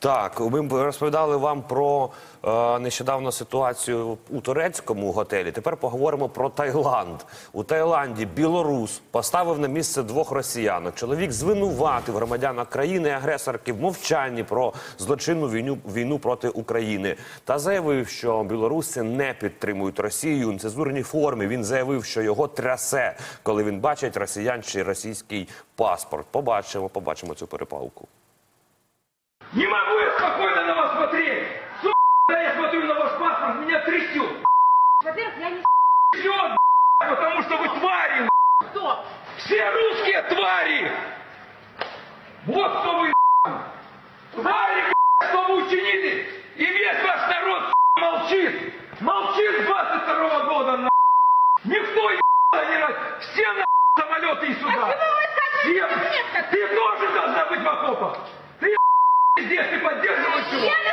Так, ми розповідали вам про е, нещодавно ситуацію у турецькому готелі. Тепер поговоримо про Таїланд. У Таїланді білорус поставив на місце двох росіянок. Чоловік звинуватив громадянок країни-агресорки в мовчанні про злочинну війну, війну проти України та заявив, що білоруси не підтримують Росію у нецензурній формі. Він заявив, що його трясе, коли він бачить росіян чи російський паспорт. Побачимо, побачимо цю перепалку. Не могу я спокойно на вас смотреть! Сука, я смотрю на ваш паспорт, меня трясет! Во-первых, я не Трясет, потому что вы твари! кто. Все русские твари! Вот кто вы! Твари, что вы учинили! И весь ваш народ молчит! Молчит с 22 года, на Никто не раз! Все на самолеты и сюда! Сказали, Все! что? Ты тоже должна быть в окопах! Ты здесь, ты поддерживаешь его! Я